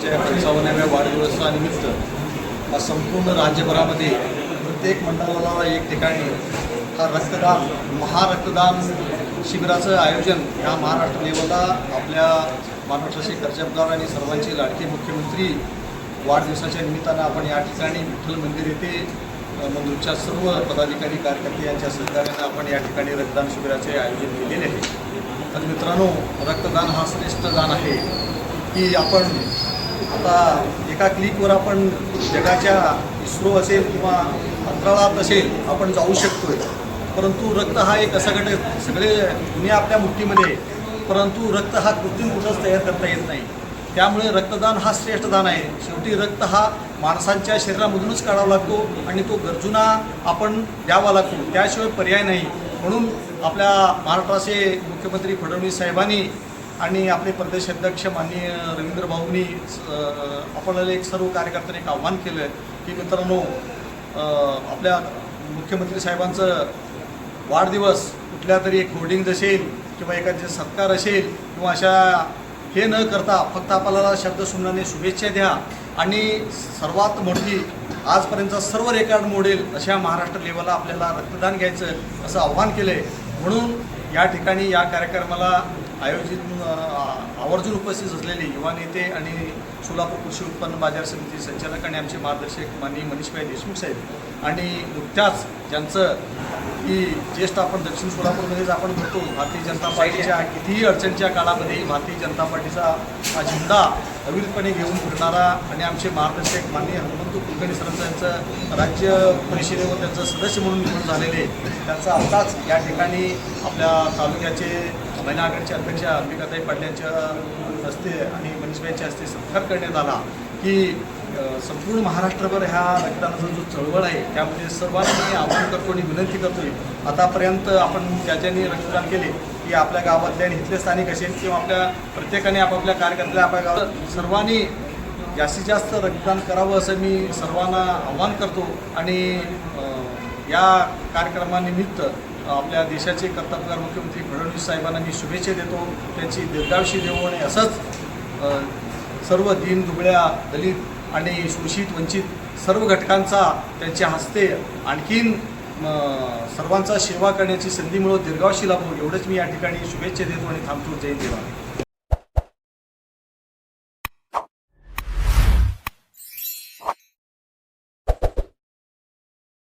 आंबेडकरांच्या पंचावन्नाव्या वाढदिवसानिमित्त हा संपूर्ण राज्यभरामध्ये प्रत्येक मंडळाला एक ठिकाणी हा रक्तदान महारक्तदान शिबिराचं आयोजन या महाराष्ट्र लेवलला आपल्या महाराष्ट्राचे कर्जबदार आणि सर्वांचे लाडके मुख्यमंत्री वाढदिवसाच्या निमित्तानं आपण या ठिकाणी विठ्ठल मंदिर येथे मंदिरच्या सर्व पदाधिकारी कार्यकर्ते यांच्या सहकार्यानं आपण या ठिकाणी रक्तदान शिबिराचे आयोजन केलेले आहे. तर मित्रांनो रक्तदान हा श्रेष्ठ दान आहे की आपण आता एका क्लिकवर आपण जगाच्या इस्रो असेल किंवा अंतराळात असेल आपण जाऊ शकतोय. परंतु रक्त हा एक असा घटक सगळे दुनिया आपल्या मुठीमध्ये आहे. परंतु रक्त हा कृत्रिम कुठंच तयार करता येत नाही. त्यामुळे रक्तदान हा श्रेष्ठ दान आहे. शेवटी रक्त हा माणसांच्या शरीरामधूनच काढावा लागतो आणि तो गरजूंना आपण द्यावा लागतो. त्याशिवाय पर्याय नाही. म्हणून आपल्या महाराष्ट्राचे मुख्यमंत्री फडणवीस साहेबांनी आणि आपले प्रदेश अध्यक्ष माननीय रवींद्र भाऊंनी आपल्याला एक सर्व कार्यकर्त्यांनी एक आव्हान केलं की मित्रांनो आपल्या मुख्यमंत्री साहेबांचं वाढदिवस कुठल्या तरी एक होर्डिंग असेल किंवा एखाद्या सत्कार असेल किंवा अशा हे न करता फक्त आपल्याला शब्दसुमनाने शुभेच्छा द्या आणि सर्वात मोठी आजपर्यंतचा सर्व रेकॉर्ड मोडेल अशा महाराष्ट्र लेवलला आपल्याला रक्तदान घ्यायचं असं आव्हान केलं आहे म्हणून या ठिकाणी या कार्यक्रमाला आयोजित आवर्जून उपस्थित असलेले युवा नेते आणि सोलापूर कृषी उत्पन्न बाजार समिती संचालक आणि आमचे मार्गदर्शक माननीय मनीषभाई देशमुख साहेब आणि नुकत्याच ज्यांचं की ज्येष्ठ आपण दक्षिण सोलापूरमध्येच आपण बघतो भारतीय जनता पार्टीच्या कितीही अडचणच्या काळामध्ये भारतीय जनता पार्टीचा हा झेंडा अविरतपणे घेऊन फिरणारा आणि आमचे मार्गदर्शक माननीय हनुमंतू कुलकर्णी सरांचं यांचं राज्य परिषदेवर त्यांचं सदस्य म्हणून निवडून झालेले त्यांचा आत्ताच या ठिकाणी आपल्या तालुक्याचे महिला आघाडीच्या अध्यक्ष अंबिकाताई पाटलांच्या हस्ते आणि मनीषबाईंच्या हस्ते सत्कार करण्यात आला की संपूर्ण महाराष्ट्रभर ह्या रक्तदानाचा जो चळवळ आहे त्यामध्ये सर्वांना मी आवाहन करतो आणि विनंती करतोय. आतापर्यंत आपण ज्या ज्यांनी रक्तदान केले की आपल्या गावातले आणि इथले स्थानिक असेल किंवा आपल्या प्रत्येकाने आपापल्या कार्यकर्त्याला आपल्या गावात सर्वांनी जास्तीत जास्त रक्तदान करावं असं मी सर्वांना आव्हान करतो. आणि या कार्यक्रमानिमित्त आपल्या देशाचे कर्तव्यगार मुख्यमंत्री फडणवीस साहेबांना मी शुभेच्छा देतो. त्यांची दीर्घावशी देऊ आणि असंच सर्व दीन दुबळ्या दलित आणि शोषित वंचित सर्व घटकांचा त्यांच्या हस्ते आणखीन सर्वांचा सेवा करण्याची संधी मिळो दीर्घावशी लाभो. एवढंच मी या ठिकाणी शुभेच्छा देतो आणि थांबतो. जय देवा